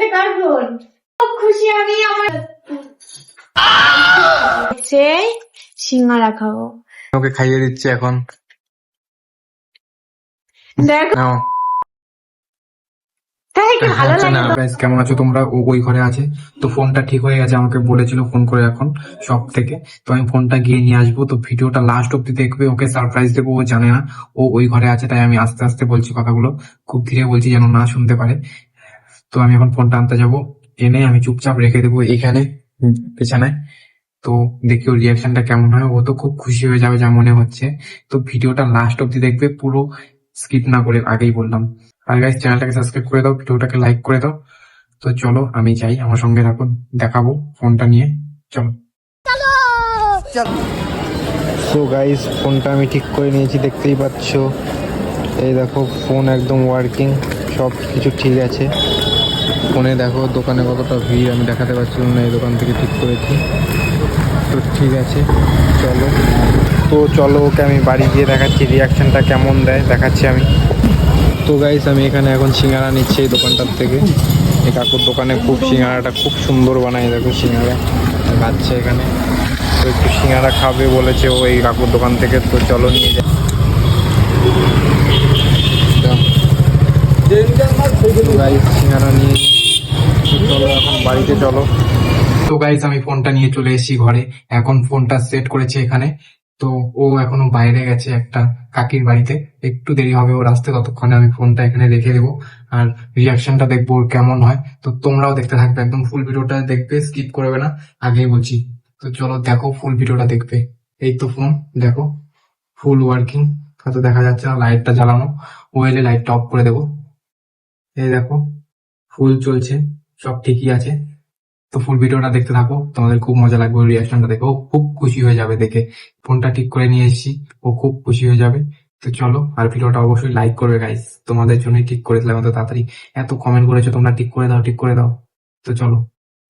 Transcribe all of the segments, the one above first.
এটা কার ফোন খুব খুশি আমি আমার সিঙ্গারা খাব। ওকে খাইয়ে দিচ্ছে এখন। দেখো। ভালো লাগে কেমন আছো তোমরা? ও ওই ঘরে আছে। তো ফোনটা ঠিক হয়ে গেছে আমাকে বলেছিল ফোন করে এখন সব থেকে। তো আমি ফোনটা গিয়ে নিয়ে আসব। তো ভিডিওটা লাস্ট অব্দি দেখবে। ওকে সারপ্রাইজ দেবো ও জানে না। ও ওই ঘরে আছে তাই আমি আস্তে আস্তে বলছি কথাগুলো। খুব ধীরে বলছি যেন না শুনতে পারে। তো আমি এখন ফোনটা আনতে যাব। এনে আমি চুপচাপ রেখে দেবো এখানে উম, পেছানায়। তো দেখি ওর রিয়াকশনটা কেমন হয়। ও তো খুব খুশি হয়ে যাবে যা মনে হচ্ছে। তো ভিডিওটা লাস্ট অব্দি দেখবে পুরো স্কিপ না করে আগেই বললাম। আর গাইস চ্যানেলটাকে সাবস্ক্রাইব করে দাও ভিডিওটাকে লাইক করে দাও। তো চলো আমি যাই আমার সঙ্গে থাকুন দেখাবো ফোনটা নিয়ে। চলো। তো গাইস ফোনটা আমি ঠিক করে নিয়েছি দেখতেই পাচ্ছ। এই দেখো ফোন একদম ওয়ার্কিং সব কিছু ঠিক আছে। ফোনে দেখো দোকানে কতটা ভিড় আমি দেখাতে পারছিলাম না এই দোকান থেকে ঠিক করেছি। তো ঠিক আছে চলো। তো চলো ওকে আমি বাড়ি গিয়ে দেখাচ্ছি রিয়াকশানটা কেমন দেয় দেখাচ্ছি আমি। তো গাইস আমি এখানে এখন সিঙ্গারা নিচ্ছি এই দোকানটার থেকে। এই কাকুর দোকানে খুব সিঙ্গারাটা খুব সুন্দর বানায় দেখো সিঙ্গারা। খাচ্ছে এখানে। তো একটু সিঙ্গারা খাবে বলেছে ও এই কাকুর দোকান থেকে তো চলো নিয়ে যাই। গাইস সিঙ্গারা নিয়ে চলো এখন বাড়িতে চলো। তো গাইস আমি ফোনটা নিয়ে চলে এসেছি ঘরে। এখন ফোনটা সেট করেছে এখানে। তো ও এখনও বাইরে গেছে একটা কাকির বাড়িতে। একটু দেরি হবে ওর আসতে ততক্ষণে আমি ফোনটা এখানে রেখে দেবো। আর রিয়াকশনটা দেখব ওর কেমন হয়। তো তোমরাও দেখতে থাকবে একদম ফুল ভিডিওটা দেখবে স্কিপ করবে না। আগেই বলছি। তো চলো দেখো ফুল ভিডিওটা দেখবে। এই তো ফোন দেখো। ফুল ওয়ার্কিং হয়তো দেখা যাচ্ছে না লাইটটা জ্বালানো। ও এলে লাইটটা অফ করে দেবো। এই দেখো ফুল চলছে। সব ঠিকই আছে। তো ফুল ভিডিওটা দেখতে থাকো। তোমাদের খুব মজা লাগবে রিয়াকশনটা দেখো। খুব খুশি হয়ে যাবে দেখে। ফোনটা ঠিক করে নিয়ে এসেছি। ও খুব খুশি হয়ে যাবে। তো চলো, আর ভিডিওটা অবশ্যই লাইক করবে গাইস তোমাদের জন্যই ঠিক করে দিলাম এত তাড়াতাড়ি। এত কমেন্ট করেছ, তোমরা ঠিক করে দাও, ঠিক করে দাও। তো চলো,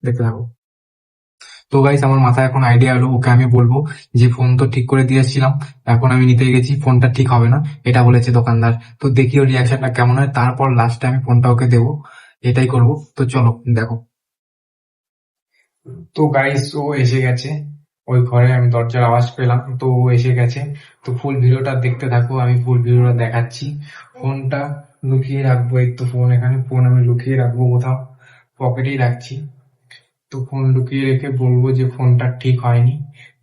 দেখতে থাকো। তো গাইস আমার মাথায় এখন আইডিয়া হলো ওকে আমি বলব যে ফোন তো ঠিক করে দিয়েছিলাম এখন আমি নিতে গেছি ফোনটা ঠিক হবে না। এটা বলেছে দোকানদার। তো দেখি ওর রিয়াকশনটা কেমন হয়। তারপর লাস্টে আমি ফোনটা ওকে দেবো। এটাই করব। তো চলো, দেখো। তো গাইস ও এসে গেছে। ওই ঘরে আমি দরজার আওয়াজ পেলাম। তো ও এসে গেছে। তো ফুল ভিডিওটা দেখতে থাকো, আমি ফুল ভিডিওটা দেখাচ্ছি। ফোনটা লুকিয়ে রাখব, এই তো ফোন এখানে। ফোন আমি লুকিয়ে রাখব কোথাও, পকেটেই রাখছি। তো ফোন লুকিয়ে রেখে বলব যে ফোনটা ঠিক হয়নি।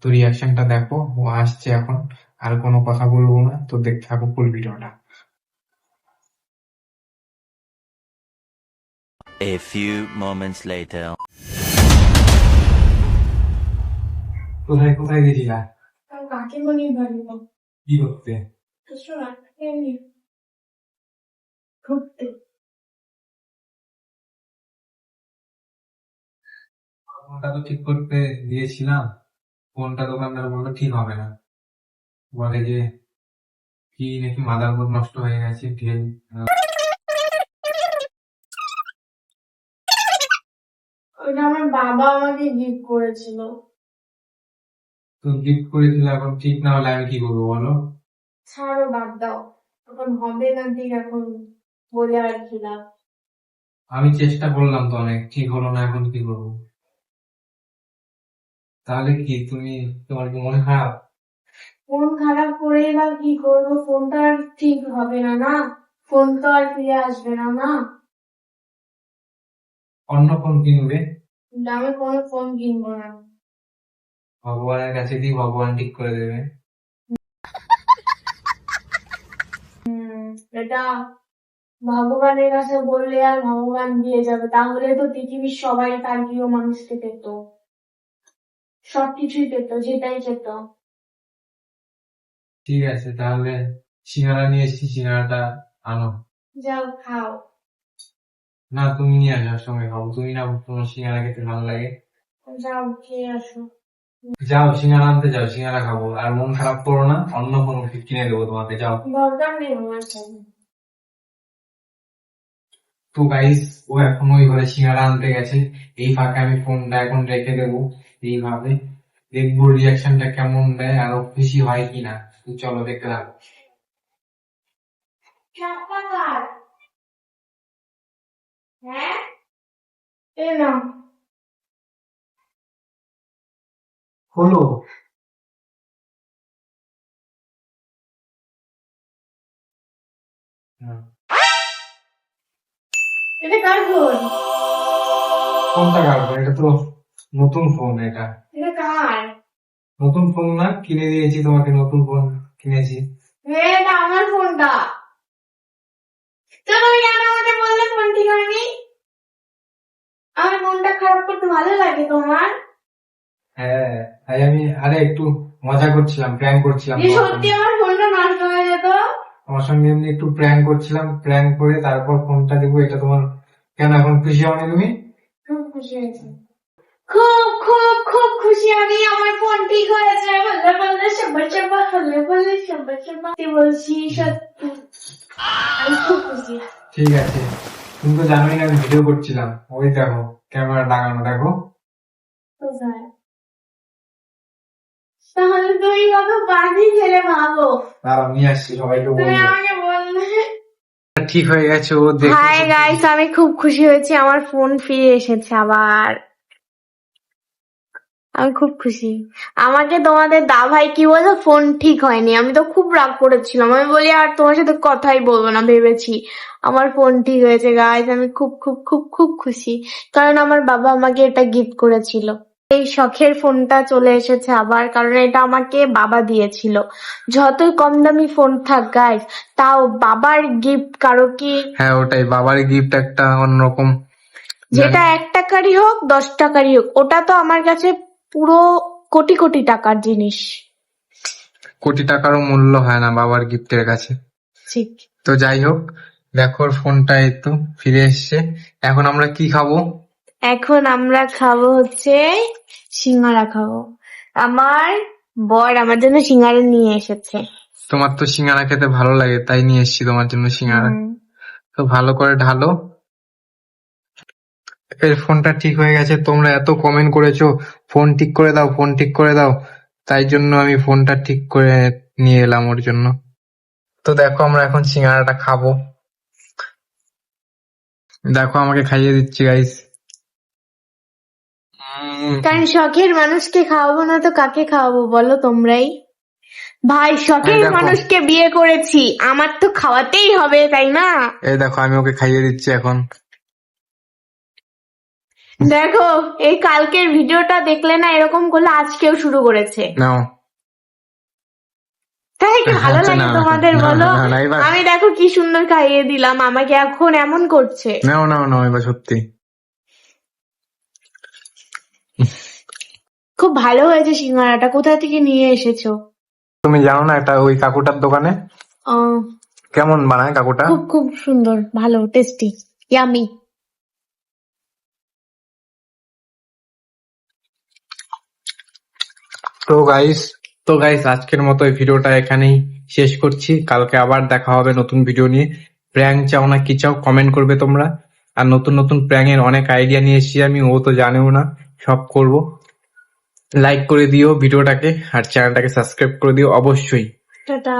তো রিয়াকশনটা দেখো, ও আসছে এখন। আর কোনো কথা বলব না। তো দেখতে থাকো ফুল ভিডিওটা A few moments later. কোথায় কোথায় গেছিলা? কাকিমণি বাড়ি কি করতে? কিছু না এমনি ঘুরতে। ফোনটা তো ঠিক করতে দিয়েছিলাম। ফোনটা দোকানদার বলল ঠিক হবে না। বলে যে কি নাকি মাদারবোর্ড নষ্ট হয়ে গেছে তেল ওটা আমার বাবা আমাকে গিফট করেছিল। তো গিফট করেছিল এখন ঠিক না হলে আমি কি করব বলো? ছাড়ো বাদ দাও। এখন হবে না ঠিক এখন বলে আর কি লাভ। আমি চেষ্টা করলাম তো অনেক ঠিক হলো না এখন কি করব? তাহলে কি তুমি তোমার কি মনে খারাপ? ফোন খারাপ করে বা কি করব? ফোনটা আর ঠিক হবে না না? ফোন তো আর ফিরে আসবে না না? অন্য ফোন কিনবে? আমি কোনো ফোন কিনবো না। ভগবানের কাছে দিয়ে ভগবান ঠিক করে দেবে? এটা ভগবানের কাছে বললে আর ভগবান দিয়ে যাবে। তাহলে তো পৃথিবীর সবাই তার প্রিয় মানুষকে পেত। সবকিছুই পেত যেটাই পেত ঠিক আছে তাহলে সিঙ্গারা নিয়ে এসেছি সিঙ্গারাটা আনো। যাও খাও। না তুমি নিয়ে আসার সঙ্গে খাব। তুমি না তোমার সিঙ্গারা খেতে ভালো লাগে? যাও খেয়ে আসো। যাও সিঙ্গারা আনতে যাও সিঙ্গারা খাব। আর মন খারাপ করো না অন্য কোনো কিছু কিনে দেবো তোমাকে যাও। দরকার নেই আমার তো গাইস ও এখন ওই ঘরে সিঙ্গারা আনতে গেছে। এই ফাঁকে আমি ফোনটা এখন রেখে দেবো এইভাবে। দেখব রিয়াকশনটা কেমন দেয় আর ও খুশি হয় কিনা। তো চলো দেখতে থাকো। হ্যাঁ? এ হলো। এটা কার ফোন? কোনটা কাটবো এটা তো নতুন ফোন এটা। এটা কার? নতুন ফোন না কিনে দিয়েছি তোমাকে নতুন ফোন কিনেছি। এটা আমার ফোনটা তো তুমি কেন আমাকে বললে ফোন ঠিক হয়নি আমার করতে ভালো লাগে তোমার? হ্যাঁ তাই আমি আরে একটু মজা করছিলাম প্র্যাঙ্ক করছিলাম সত্যি আমার ফোনটা নষ্ট হয়ে যেত? তোমার সঙ্গে এমনি একটু প্র্যাঙ্ক করছিলাম প্র্যাঙ্ক করে তারপর ফোনটা দেবো এটা তোমার কেন এখন খুশি হওনি তুমি? খুব খুশি হয়েছে। খুব খুব খুব খুশি আমি আমার ফোন ঠিক হয়েছে বললে বললে সব্বা হলে বললে সব্বা সব্বা সত্যি বলছি সত্যি। আমি খুব খুশি। ঠিক আছে তুমি তো জানোই না আমি ভিডিও করছিলাম। ওই দেখো ক্যামেরা লাগানো দেখো। তাহলে তুমি কত বাজি ছেলে ভাবো। দাঁড়াও নিয়ে আসছি সবাইকে বলব ঠিক হয়ে গেছে ও দেখে হাই গাইস আমি খুব খুশি হয়েছি আমার ফোন ফিরে এসেছে আবার। আমি খুব খুশি। আমাকে তোমাদের দা ভাই কি বলো ফোন ঠিক হয়নি। আমি তো খুব রাগ করেছিলাম। আমি বলি আর তোমার সাথে কথাই বলব না ভেবেছি। আমার ফোন ঠিক হয়েছে। গাইস আমি খুব খুব খুব খুব খুশি। কারণ আমার বাবা আমাকে এটা গিফট করেছিল। এই শখের ফোনটা চলে এসেছে আবার কারণ এটা আমাকে বাবা দিয়েছিল। যতই কম দামি ফোন থাক গাইস তাও বাবার গিফট কারও কি হ্যাঁ ওটাই। বাবার গিফট একটা অন্যরকম। যেটা এক টাকারই হোক দশ টাকারই হোক ওটা তো আমার কাছে পুরো কোটি কোটি টাকার জিনিস। কোটি টাকারও মূল্য হয় না বাবার গিফটের কাছে। ঠিক। তো যাই হোক দেখো ফোনটা তো ফিরে এসছে। এখন আমরা কি খাব? এখন আমরা খাব হচ্ছে সিঙ্গারা খাব। আমার বর আমার জন্য সিঙ্গারা নিয়ে এসেছে। তোমার তো সিঙ্গারা খেতে ভালো লাগে তাই নিয়ে এসেছি তোমার জন্য সিঙ্গারা। তো ভালো করে ঢালো। এর ফোনটা ঠিক হয়ে গেছে তোমরা এত কমেন্ট করেছ ফোন ঠিক করে দাও ফোন ঠিক করে দাও। তাই জন্য আমি ফোনটা ঠিক করে নিয়ে এলাম ওর জন্য। তো দেখো আমরা এখন সিঙ্গারাটা খাব। দেখো আমাকে খাইয়ে দিচ্ছি গাইস কারণ শখের মানুষকে খাওয়াবো না তো কাকে খাওয়াবো বলো তোমরাই? ভাই শখের মানুষকে বিয়ে করেছি আমার তো খাওয়াতেই হবে তাই না? এই দেখো আমি ওকে খাইয়ে দিচ্ছি এখন। দেখো এই কালকের ভিডিওটা দেখলে না এরকম করলে আজকেও শুরু করেছে। নাও। তাই ভালো লাগে তোমাদের বলো? আমি দেখো কি সুন্দর খাইয়ে দিলাম আমাকে এখন এমন করছে। নাও নাও নাও এবার সত্যি। খুব ভালো হয়েছে সিঙ্গারাটা কোথা থেকে নিয়ে এসেছ? তুমি জানো না একটা ওই কাকুটার দোকানে? কেমন বানায় কাকুটা? খুব খুব সুন্দর ভালো টেস্টি ইয়ামি তো গাইস তো গাইস আজকের মতো এই ভিডিওটা এখানেই শেষ করছি। কালকে আবার দেখা হবে নতুন ভিডিও নিয়ে। প্র্যাঙ্ক চাও না, কি চাও কমেন্ট করবে তোমরা। আর নতুন নতুন প্র্যাঙ্ক এর অনেক আইডিয়া নিয়ে এসেছি আমি, ও তো জানেও না, সব করব। লাইক করে দিও ভিডিওটাকে আর চ্যানেলটাকে সাবস্ক্রাইব করে দিও, অবশ্যই। টাটা।